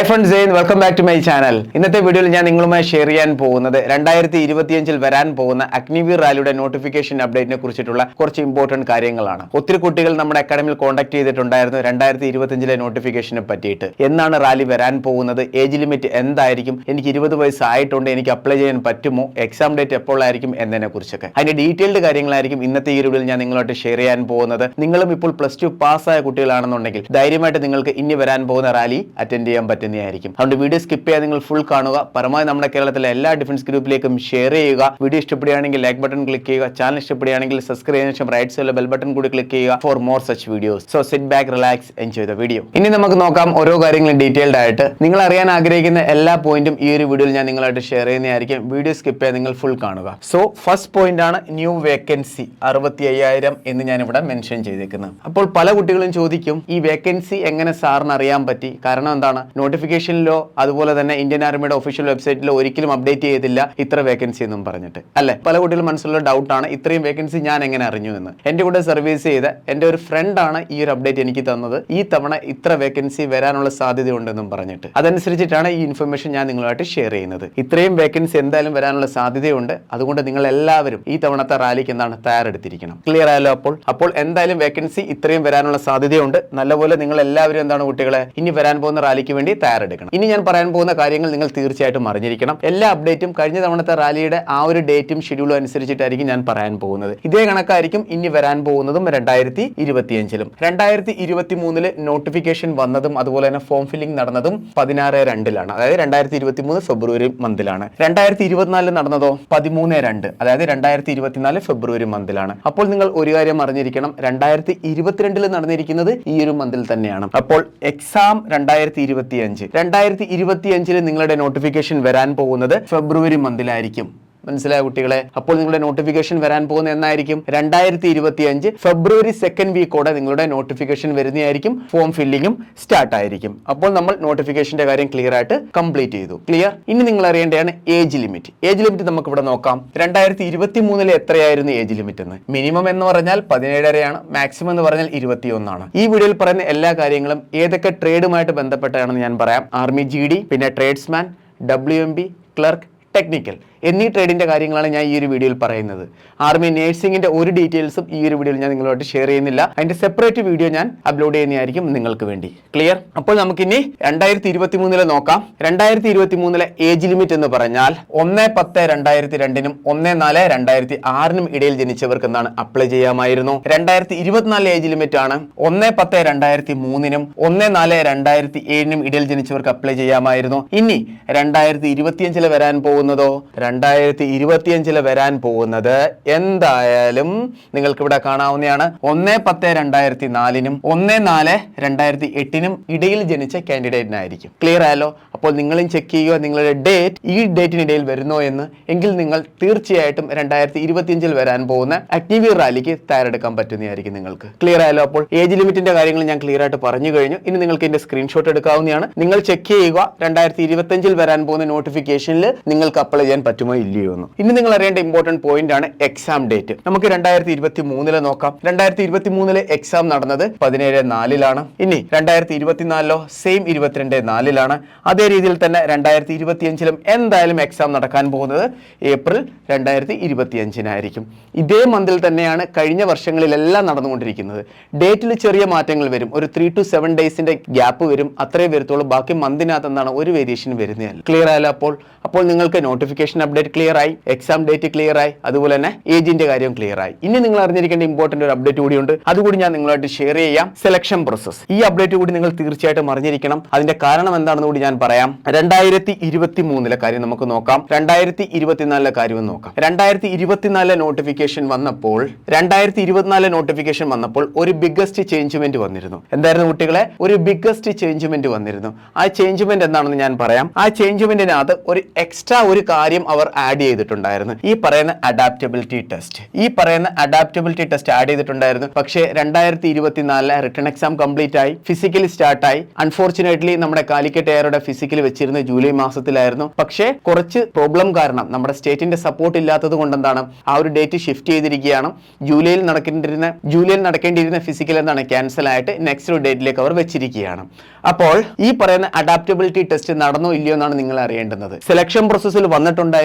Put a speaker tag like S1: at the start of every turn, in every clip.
S1: Hi friend Jain welcome back to my channel ഇന്നത്തെ വീഡിയോയിൽ ഞാൻ നിങ്ങളുമായി ഷെയർ ചെയ്യാൻ പോകുന്നത് രണ്ടായിരത്തി ഇരുപത്തിയഞ്ചിൽ വരാൻ പോകുന്ന അഗ്നിവീർ റാലിയുടെ നോട്ടിഫിക്കേഷൻ അപ്ഡേറ്റിനെ കുറിച്ചിട്ടുള്ള കുറച്ച് ഇമ്പോർട്ടന്റ് കാര്യങ്ങളാണ്. ഒത്തിരി കുട്ടികൾ നമ്മുടെ അക്കാഡമിയിൽ കോൺടാക്ട് ചെയ്തിട്ടുണ്ടായിരുന്നു രണ്ടായിരത്തി ഇരുപത്തിയഞ്ചിലെ നോട്ടിഫിക്കേഷനെ പറ്റിയിട്ട്. എന്നാണ് റാലി വരാൻ പോകുന്നത്? ഏജ് ലിമിറ്റ് എന്തായിരിക്കും? എനിക്ക് ഇരുപത് വയസ്സായിട്ടുണ്ട് എനിക്ക് അപ്ലൈ ചെയ്യാൻ പറ്റുമോ? എക്സാം ഡേറ്റ് എപ്പോഴായിരിക്കും? എന്നതിനെ കുറിച്ചൊക്കെ അതിന്റെ ഡീറ്റെയിൽഡ് കാര്യങ്ങളായിരിക്കും ഇന്നത്തെ ഈ വീഡിയോയിൽ ഞാൻ നിങ്ങളോട്ട് ഷെയർ ചെയ്യാൻ പോകുന്നത്. നിങ്ങളും ഇപ്പോൾ പ്ലസ് ടു പാസ്സായ കുട്ടികളാണെന്നുണ്ടെങ്കിൽ ധൈര്യമായിട്ട് നിങ്ങൾക്ക് ഇനി വരാൻ പോകുന്ന റാലി അറ്റൻഡ് ചെയ്യാൻ പറ്റുന്നതായിരിക്കും അതുകൊണ്ട് വീഡിയോ സ്കിപ്പ് ചെയ്യാതെ നിങ്ങൾ ഫുൾ കാണുക. പരമാവധി നമ്മുടെ കേരളത്തിലെ എല്ലാ ഡിഫൻസ് ഗ്രൂപ്പിലേക്കും ഷെയർ ചെയ്യുക. വീഡിയോ ഇഷ്ടപ്പെടുകയാണെങ്കിൽ ലൈക്ക് ബട്ടൺ ക്ലിക്ക് ചെയ്യുക. ചാനൽ ഇഷ്ടപ്പെടുകയാണെങ്കിൽ സബ്സ്ക്രൈബ് ചെയ്തതിനു ശേഷം റൈറ്റ് സൈഡിലെ ബെൽ ബട്ടൺ കൂടി ക്ലിക്ക് ചെയ്യുക for more such videos so sit back relax enjoy the video ഇനി നമുക്ക് നോക്കാം ഓരോ കാര്യങ്ങളും ഡീറ്റെയിൽഡ് ആയിട്ട്. നിങ്ങൾ അറിയാൻ ആഗ്രഹിക്കുന്ന എല്ലാ പോയിന്റും ഈ ഒരു വീഡിയോയിൽ ഞാൻ നിങ്ങളായിട്ട് ഷെയർ ചെയ്യുന്നതായിരിക്കും. വീഡിയോ സ്കിപ്പ് ചെയ്യാൻ നിങ്ങൾ ഫുൾ കാണുക. സോ ഫസ്റ്റ് പോയിന്റ് ആണ് ന്യൂ വേക്കൻസി അറുപത്തി അയ്യായിരം എന്ന് ഞാൻ ഇവിടെ മെൻഷൻ ചെയ്തേക്കുന്നത്. അപ്പോൾ പല കുട്ടികളും ചോദിക്കും ഈ വേക്കൻസി എങ്ങനെ സാറിന് അറിയാൻ പറ്റി? കാരണം എന്താണ്? നോട്ടിഫിക്കേഷനിലോ അതുപോലെ തന്നെ ഇന്ത്യൻ ആർമിയുടെ ഒഫീഷ്യൽ വെബ്സൈറ്റിലോ ഒരിക്കലും അപ്ഡേറ്റ് ചെയ്തില്ല ഇത്ര വേക്കൻസി എന്നും പറഞ്ഞിട്ട്. അല്ലെ? പല കുട്ടികളും മനസ്സിലുള്ള ഡൗട്ട് ആണ്. ഇത്രയും വേക്കൻസി ഞാൻ എങ്ങനെ അറിഞ്ഞു എന്ന്. എന്റെ കൂടെ സർവീസ് ചെയ്ത എന്റെ ഒരു ഫ്രണ്ടാണ് ഈ ഒരു അപ്ഡേറ്റ് എനിക്ക് തന്നത്. ഈ തവണ ഇത്ര വേക്കൻസി വരാനുള്ള സാധ്യതയുണ്ടെന്നും പറഞ്ഞിട്ട്. അതനുസരിച്ചിട്ടാണ് ഈ ഇൻഫർമേഷൻ ഞാൻ നിങ്ങളുമായിട്ട് ഷെയർ ചെയ്യുന്നത്. ഇത്രയും വേക്കൻസി എന്തായാലും വരാനുള്ള സാധ്യതയുണ്ട്. അതുകൊണ്ട് നിങ്ങൾ എല്ലാവരും ഈ തവണത്തെ റാലിക്ക് എന്താണ് തയ്യാറെടുത്തിരിക്കണം. ക്ലിയർ ആയാലോ അപ്പോൾ? അപ്പോൾ എന്തായാലും വേക്കൻസി ഇത്രയും വരാനുള്ള സാധ്യതയുണ്ട്. നല്ലപോലെ നിങ്ങൾ എല്ലാവരും എന്താണ് കുട്ടികളെ? ഇനി വരാൻ പോകുന്ന റാലിക്ക് വേണ്ടി തയ്യാറെടുക്കണം ഇനി ഞാൻ പറയാൻ പോകുന്ന കാര്യങ്ങൾ നിങ്ങൾ തീർച്ചയായിട്ടും അറിഞ്ഞിരിക്കണം. എല്ലാ അപ്ഡേറ്റും കഴിഞ്ഞ തവണത്തെ റാലിയുടെ ആ ഒരു ഡേറ്റും ഷെഡ്യൂളും അനുസരിച്ചിട്ടായിരിക്കും ഞാൻ പറയാൻ പോകുന്നത്. ഇതേ കണക്കായിരിക്കും ഇനി വരാൻ പോകുന്നതും രണ്ടായിരത്തി ഇരുപത്തിയഞ്ചിലും രണ്ടായിരത്തി ഇരുപത്തി മൂന്നിൽ നോട്ടിഫിക്കേഷൻ വന്നതും അതുപോലെ തന്നെ ഫോം ഫില്ലിംഗ് നടന്നതും പതിനാറ് രണ്ടിലാണ്. അതായത് രണ്ടായിരത്തി ഇരുപത്തി മൂന്ന് ഫെബ്രുവരി മന്തിലാണ് രണ്ടായിരത്തി ഇരുപത്തിനാലിൽ നടന്നതോ? പതിമൂന്ന് രണ്ട്. അതായത് രണ്ടായിരത്തി ഇരുപത്തിനാല് ഫെബ്രുവരി മന്തിലാണ് അപ്പോൾ നിങ്ങൾ ഒരു കാര്യം അറിഞ്ഞിരിക്കണം. രണ്ടായിരത്തി ഇരുപത്തിരണ്ടിൽ നടന്നിരിക്കുന്നത് ഈ ഒരു മന്തിൽ തന്നെയാണ്. അപ്പോൾ എക്സാം രണ്ടായിരത്തി ഇരുപത്തി അഞ്ച് രണ്ടായിരത്തി ഇരുപത്തി അഞ്ചിൽ നിങ്ങളുടെ നോട്ടിഫിക്കേഷൻ വരാൻ പോകുന്നത് ഫെബ്രുവരി മന്തിലായിരിക്കും മനസ്സിലായ കുട്ടികളെ? അപ്പോൾ നിങ്ങളുടെ നോട്ടിഫിക്കേഷൻ വരാൻ പോകുന്ന എന്നായിരിക്കും. രണ്ടായിരത്തി ഇരുപത്തി അഞ്ച് ഫെബ്രുവരി സെക്കൻഡ് വീക്കോടെ നിങ്ങളുടെ നോട്ടിഫിക്കേഷൻ വരുന്നതായിരിക്കും. ഫോം ഫില്ലിങ്ങും സ്റ്റാർട്ട് ആയിരിക്കും. അപ്പോൾ നമ്മൾ നോട്ടിഫിക്കേഷന്റെ കാര്യം ക്ലിയർ ആയിട്ട് കംപ്ലീറ്റ് ചെയ്തു. ക്ലിയർ ഇനി നിങ്ങൾ അറിയേണ്ടതാണ് ഏജ് ലിമിറ്റ് ഏജ് ലിമിറ്റ് നമുക്ക് ഇവിടെ നോക്കാം. രണ്ടായിരത്തി ഇരുപത്തി മൂന്നിലെ എത്രയായിരുന്നു ഏജ് ലിമിറ്റ് എന്ന്? മിനിമം എന്ന് പറഞ്ഞാൽ പതിനേഴരയാണ്. മാക്സിമം എന്ന് പറഞ്ഞാൽ ഇരുപത്തിയൊന്നാണ്. ഈ വീഡിയോയിൽ പറയുന്ന എല്ലാ കാര്യങ്ങളും ഏതൊക്കെ ട്രേഡുമായിട്ട് ബന്ധപ്പെട്ടാണെന്ന് ഞാൻ പറയാം. ആർമി ജി ഡി പിന്നെ tradesman W M B clerk technical എന്നീ ട്രേഡിന്റെ കാര്യങ്ങളാണ് ഞാൻ ഈ ഒരു വീഡിയോയിൽ പറയുന്നത്. ആർമി നേഴ്സിംഗിന്റെ ഒരു ഡീറ്റെയിൽസും ഈ ഒരു വീഡിയോയിൽ ഞാൻ നിങ്ങളുമായിട്ട് ഷെയർ ചെയ്യുന്നില്ല. അതിന്റെ സെപ്പറേറ്റ് വീഡിയോ ഞാൻ അപ്ലോഡ് ചെയ്യുന്നതായിരിക്കും നിങ്ങൾക്ക് വേണ്ടി. ക്ലിയർ അപ്പോൾ നമുക്കിനി രണ്ടായിരത്തി ഇരുപത്തി മൂന്നിലെ നോക്കാം. രണ്ടായിരത്തി ഇരുപത്തി മൂന്നിലെ ഏജ് ലിമിറ്റ് എന്ന് പറഞ്ഞാൽ ഒന്ന് പത്ത് രണ്ടായിരത്തി രണ്ടിനും ഒന്ന് നാല് രണ്ടായിരത്തി ആറിനും ഇടയിൽ ജനിച്ചവർക്ക് എന്താണ് അപ്ലൈ ചെയ്യാമായിരുന്നു. രണ്ടായിരത്തി ഇരുപത്തിനാല് ഏജ് ലിമിറ്റ് ആണ് ഒന്ന് പത്ത് രണ്ടായിരത്തി മൂന്നിനും ഒന്ന് നാല് രണ്ടായിരത്തി ഏഴിനും ഇടയിൽ ജനിച്ചവർക്ക് അപ്ലൈ ചെയ്യാമായിരുന്നു. ഇനി രണ്ടായിരത്തി ഇരുപത്തിയഞ്ചിൽ വരാൻ പോകുന്നതോ? രണ്ടായിരത്തി ഇരുപത്തിയഞ്ചിൽ വരാൻ പോകുന്നത് എന്തായാലും നിങ്ങൾക്ക് ഇവിടെ കാണാവുന്നതാണ്. ഒന്ന് പത്ത് രണ്ടായിരത്തി നാലിനും ഒന്ന് നാല് രണ്ടായിരത്തി എട്ടിനും ഇടയിൽ ജനിച്ച കാൻഡിഡേറ്റിനായിരിക്കും. ക്ലിയർ ആയല്ലോ? അപ്പോൾ നിങ്ങളും ചെക്ക് ചെയ്യുക നിങ്ങളുടെ ഡേറ്റ് ഈ ഡേറ്റിനിടയിൽ വരുന്നോ എന്ന്. എങ്കിൽ നിങ്ങൾ തീർച്ചയായിട്ടും രണ്ടായിരത്തി ഇരുപത്തിയഞ്ചിൽ വരാൻ പോകുന്ന അഗ്നിവീർ റാലിക്ക് തയ്യാറെടുക്കാൻ പറ്റുന്നതായിരിക്കും നിങ്ങൾക്ക്. ക്ലിയർ ആയാലോ അപ്പോൾ ഏജ് ലിമിറ്റിന്റെ കാര്യങ്ങൾ ഞാൻ ക്ലിയർ ആയിട്ട് പറഞ്ഞു കഴിഞ്ഞു. ഇനി നിങ്ങൾക്ക് ഇതിന്റെ സ്ക്രീൻഷോട്ട് എടുക്കാവുന്നതാണ്. നിങ്ങൾ ചെക്ക് ചെയ്യുക രണ്ടായിരത്തി ഇരുപത്തിയഞ്ചിൽ വരാൻ പോകുന്ന നോട്ടിഫിക്കേഷനിൽ നിങ്ങൾക്ക് അപ്ലൈ ചെയ്യാൻ പറ്റുമോ ഇല്ലയോ എന്ന്. ഇനി നിങ്ങൾ അറിയേണ്ട ഇമ്പോർട്ടന്റ് പോയിന്റ് ആണ് എക്സാം ഡേറ്റ് നമുക്ക് രണ്ടായിരത്തി ഇരുപത്തി മൂന്നിൽ നോക്കാം. രണ്ടായിരത്തി ഇരുപത്തി മൂന്നിൽ എക്സാം നടന്നത് പതിനേഴ് നാലിലാണ്. ഇനി രണ്ടായിരത്തി ഇരുപത്തിനാലിലോ സെയിം ഇരുപത്തിരണ്ട് നാലിലാണ്. അതേ രീതിയിൽ തന്നെ രണ്ടായിരത്തി ഇരുപത്തിയഞ്ചിലും എന്തായാലും എക്സാം നടക്കാൻ പോകുന്നത് ഏപ്രിൽ രണ്ടായിരത്തി ഇരുപത്തിയഞ്ചിനായിരിക്കും ഇതേ മന്തിൽ തന്നെയാണ് കഴിഞ്ഞ വർഷങ്ങളിലെല്ലാം നടന്നുകൊണ്ടിരിക്കുന്നത്. ഡേറ്റിൽ ചെറിയ മാറ്റങ്ങൾ വരും. ഒരു ത്രീ ടു സെവൻ ഡേയ്സിന്റെ ഗ്യാപ്പ് വരും. അത്രേ വരത്തുള്ളൂ. ബാക്കി മന്തിനകത്ത് എന്താണ്? ഒരു വേരിയേഷൻ വരുന്നതല്ല. ക്ലിയർ ആയാലും അപ്പോൾ. അപ്പോൾ നിങ്ങൾക്ക് നോട്ടിഫിക്കേഷൻ അപ്ഡേറ്റ് ക്ലിയർ ആയി എക്സാം ഡേറ്റ് ക്ലിയർ ആയി അതുപോലെ തന്നെ ഏജിന്റെ കാര്യം ക്ലിയർ ആയി. ഇനി നിങ്ങൾ അറിഞ്ഞിരിക്കേണ്ട ഇമ്പോർട്ടന്റ് ഒരു അപ്ഡേറ്റ് കൂടിയുണ്ട് അതുകൂടി ഞാൻ നിങ്ങളായിട്ട് ഷെയർ ചെയ്യാം. സെലക്ഷൻ പ്രോസസ് ഈ അപ്ഡേറ്റ് കൂടി നിങ്ങൾ തീർച്ചയായിട്ടും അറിഞ്ഞിരിക്കണം. അതിന്റെ കാരണം എന്താണെന്ന് കൂടി ഞാൻ പറയാം. രണ്ടായിരത്തി ഇരുപത്തി മൂന്നിലെ കാര്യം നമുക്ക് നോക്കാം. രണ്ടായിരത്തി ഇരുപത്തിനാലിലെ കാര്യം നോക്കാം. രണ്ടായിരത്തി ഇരുപത്തിനാലിലെ നോട്ടിഫിക്കേഷൻ വന്നപ്പോൾ രണ്ടായിരത്തി ഇരുപത്തിനാലിലെ നോട്ടിഫിക്കേഷൻ വന്നപ്പോൾ ഒരു ബിഗ്ഗസ്റ്റ് ചേഞ്ച്മെന്റ് വന്നിരുന്നു. എന്തായിരുന്നു കുട്ടികളെ? ഒരു ബിഗ്ഗസ്റ്റ് ചേഞ്ച്മെന്റ് വന്നിരുന്നു. ആ ചേഞ്ച്മെന്റ് എന്താണെന്ന് ഞാൻ പറയാം. ആ ചേഞ്ച്മെന്റിനകത്ത് ഒരു എക്സ്ട്രാ ഒരു കാര്യം അവർ അവർ ആഡ് ചെയ്തിട്ടുണ്ടായിരുന്നു. ഈ പറയുന്ന അഡാപ്റ്റബിലിറ്റി ടെസ്റ്റ് ഈ പറയുന്ന അഡാപ്റ്റബിലിറ്റി ടെസ്റ്റ് ആഡ് ചെയ്തിട്ടുണ്ടായിരുന്നു. പക്ഷേ രണ്ടായിരത്തി ഇരുപത്തിനാലിലെ റിട്ടേൺ എക്സാം കംപ്ലീറ്റ് ആയി ഫിസിക്കലി സ്റ്റാർട്ടായി അൺഫോർച്ചുനേറ്റ്ലി നമ്മുടെ കാലിക്കറ്റ് എയറുടെ ഫിസിക്കലി വെച്ചിരുന്ന ജൂലൈ മാസത്തിലായിരുന്നു. പക്ഷേ കുറച്ച് പ്രോബ്ലം കാരണം നമ്മുടെ സ്റ്റേറ്റിന്റെ സപ്പോർട്ട് ഇല്ലാത്തത് കൊണ്ട് എന്താണ് ആ ഒരു ഡേറ്റ് ഷിഫ്റ്റ് ചെയ്തിരിക്കുകയാണ്. ജൂലൈയിൽ നടക്കേണ്ടിരുന്ന ജൂലൈയിൽ നടക്കേണ്ടിയിരുന്ന ഫിസിക്കൽ എന്താണ് ക്യാൻസൽ ആയിട്ട് നെക്സ്റ്റ് ഒരു ഡേറ്റിലേക്ക് അവർ വെച്ചിരിക്കുകയാണ്. അപ്പോൾ ഈ പറയുന്ന അഡാപ്റ്റബിലിറ്റി ടെസ്റ്റ് നടന്നോ ഇല്ലയോ എന്നാണ് നിങ്ങൾ അറിയേണ്ടുന്നത്. സെലക്ഷൻ പ്രോസസ്സിൽ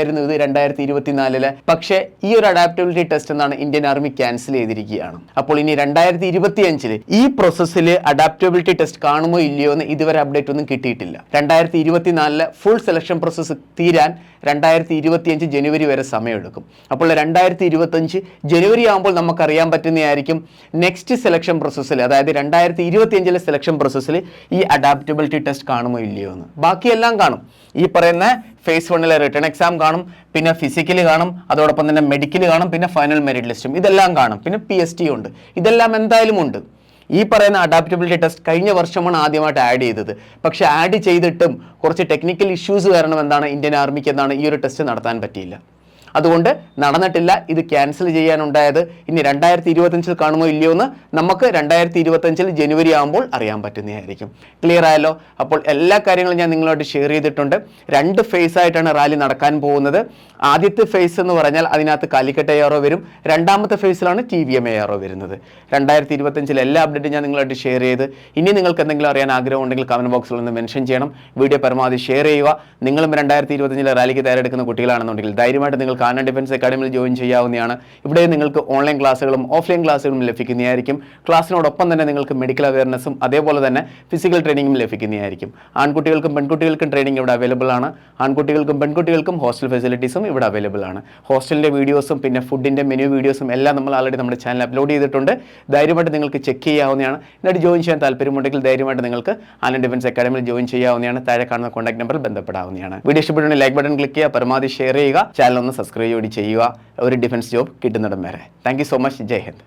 S1: വന്നിട്ടുണ്ടായിരുന്നു ഇത് രണ്ടായിരത്തി ഇരുപത്തിനാലിൽ പക്ഷേ ഈ ഒരു അഡാപ്റ്റബിലിറ്റി ടെസ്റ്റ് എന്നാണ് ഇന്ത്യൻ ആർമി ക്യാൻസൽ ചെയ്തിരിക്കുകയാണ്. അപ്പോൾ ഇനി രണ്ടായിരത്തി ഇരുപത്തി അഞ്ചിൽ ഈ പ്രോസസ്സിൽ അഡാപ്റ്റബിലിറ്റി ടെസ്റ്റ് കാണുമോ ഇല്ലയോ എന്ന് ഇതുവരെ അപ്ഡേറ്റ് ഒന്നും കിട്ടിയിട്ടില്ല. രണ്ടായിരത്തി ഇരുപത്തിനാലിൽ ഫുൾ സെലക്ഷൻ പ്രോസസ്സ് തീരാൻ രണ്ടായിരത്തി ഇരുപത്തിയഞ്ച് ജനുവരി വരെ സമയമെടുക്കും. അപ്പോൾ രണ്ടായിരത്തി ഇരുപത്തഞ്ച് ജനുവരി ആകുമ്പോൾ നമുക്കറിയാൻ പറ്റുന്നതായിരിക്കും നെക്സ്റ്റ് സെലക്ഷൻ പ്രോസസ്സിൽ അതായത് രണ്ടായിരത്തി ഇരുപത്തിയഞ്ചിലെ സെലക്ഷൻ പ്രോസസ്സിൽ ഈ അഡാപ്റ്റബിലിറ്റി ടെസ്റ്റ് കാണുമോ ഇല്ലയോ എന്ന്. ബാക്കിയെല്ലാം കാണും. ഈ പറയുന്ന ഫേസ് വണ്ണിലെ റിട്ടേൺ എക്സാം കാണും പിന്നെ ഫിസിക്കൽ കാണും അതോടൊപ്പം തന്നെ മെഡിക്കൽ കാണും പിന്നെ ഫൈനൽ മെറിറ്റ് ലിസ്റ്റും ഇതെല്ലാം കാണും. പിന്നെ പി എസ് ടി ഉണ്ട്. ഇതെല്ലാം എന്തായാലും ഉണ്ട്. ഈ പറയുന്ന അഡാപ്റ്റബിലിറ്റി ടെസ്റ്റ് കഴിഞ്ഞ വർഷമാണ് ആദ്യമായിട്ട് ആഡ് ചെയ്തത്. പക്ഷേ ആഡ് ചെയ്തിട്ടും കുറച്ച് ടെക്നിക്കൽ ഇഷ്യൂസ് കാരണം എന്താണ് ഇന്ത്യൻ ആർമിക്ക് എന്താണ് ഈ ഒരു ടെസ്റ്റ് നടത്താൻ പറ്റിയില്ല. അതുകൊണ്ട് നടന്നിട്ടില്ല. ഇത് ക്യാൻസൽ ചെയ്യാനുണ്ടായത് ഇനി രണ്ടായിരത്തി ഇരുപത്തഞ്ചിൽ കാണുമോ ഇല്ലയോ എന്ന് നമുക്ക് രണ്ടായിരത്തി ഇരുപത്തഞ്ചിൽ ജനുവരി ആകുമ്പോൾ അറിയാൻ പറ്റുന്നതായിരിക്കും. ക്ലിയർ ആയല്ലോ? അപ്പോൾ എല്ലാ കാര്യങ്ങളും ഞാൻ നിങ്ങളോട് ഷെയർ ചെയ്തിട്ടുണ്ട്. രണ്ട് ഫേസ് ആയിട്ടാണ് റാലി നടക്കാൻ പോകുന്നത്. ആദ്യത്തെ ഫേസ് എന്ന് പറഞ്ഞാൽ അതിനകത്ത് കാലിക്കട്ട് എയറോ വരും. രണ്ടാമത്തെ ഫേസിലാണ് ടി വി എം എയറോ വരുന്നത്. രണ്ടായിരത്തി ഇരുപത്തഞ്ചിൽ എല്ലാ അപ്ഡേറ്റും ഞാൻ നിങ്ങളോട് ഷെയർ ചെയ്ത്. ഇനി നിങ്ങൾക്ക് എന്തെങ്കിലും അറിയാൻ ആഗ്രഹം ഉണ്ടെങ്കിൽ കമന്റ് ബോക്സിൽ ഒന്ന് മെൻഷൻ ചെയ്യണം. വീഡിയോ പരമാവധി ഷെയർ ചെയ്യുക. നിങ്ങളും രണ്ടായിരത്തി ഇരുപത്തഞ്ചിലെ റാലിക്ക് തയ്യാറെടുക്കുന്ന കുട്ടികളാണെന്നുണ്ടെങ്കിൽ ധൈര്യമായിട്ട് നിങ്ങൾക്ക് ആനന്ദ് ഡിഫൻസ് അക്കാഡമിയിൽ ജോയിൻ ചെയ്യാവുന്നതാണ്. ഇവിടെ നിങ്ങൾക്ക് ഓൺലൈൻ ക്ലാസ്സുകളും ഓഫ്ലൈൻ ക്ലാസ്സുകളും ലഭിക്കുന്നതായിരിക്കും. ക്ലാസ്സിനോടൊപ്പം തന്നെ നിങ്ങൾക്ക് മെഡിക്കൽ അവയർനെസ്സും അതേപോലെ തന്നെ ഫിസിക്കൽ ട്രെയിനിങ്ങും ലഭിക്കുന്നതായിരിക്കും. ആൺകുട്ടികൾക്കും പെൺകുട്ടികൾക്കും ട്രെയിനിങ് ഇവിടെ അവൈലബിൾ ആണ്. ആൺകുട്ടികൾക്കും പെൺകുട്ടികൾക്കും ഹോസ്റ്റൽ ഫെസിലിറ്റീസും ഇവിടെ അവൈലബിൾ ആണ്. ഹോസ്റ്റലിന്റെ വീഡിയോസും പിന്നെ ഫുഡിന്റെ മെനു വീഡിയോസും എല്ലാം നമ്മൾ ആൾറെഡി നമ്മുടെ ചാനൽ അപ്ലോഡ് ചെയ്തിട്ടുണ്ട്. ധൈര്യമായിട്ട് നിങ്ങൾക്ക് ചെക്ക് ചെയ്യാവുന്നതാണ്. എന്നിട്ട് ജോയിൻ ചെയ്യാൻ താല്പര്യമുണ്ടെങ്കിൽ ധൈര്യമായിട്ട് നിങ്ങൾക്ക് ആനന്ദ് ഡിഫൻസ് അക്കാഡമിയിൽ ജോയിൻ ചെയ്യാവുന്നതാണ്. താഴെ കാണുന്ന കോൺടാക്ട് നമ്പറിൽ ബന്ധപ്പെടാവുന്നതാണ്. വീഡിയോ ഇഷ്ടപ്പെട്ടുണ്ടെങ്കിൽ ലൈക്ക് ബട്ടൺ ക്ലിക്ക് ചെയ്യുക. പരമാവധി ഷെയർ ചെയ്യുക. ചാനൽ ഒന്ന് സബ്സ്ക്രൈബ് കൂടി ചെയ്യുക. ഒരു ഡിഫൻസ് ജോബ് കിട്ടുന്നിടം വരെ. താങ്ക് സോ മച്ച് ജയ് ഹിന്ദ്.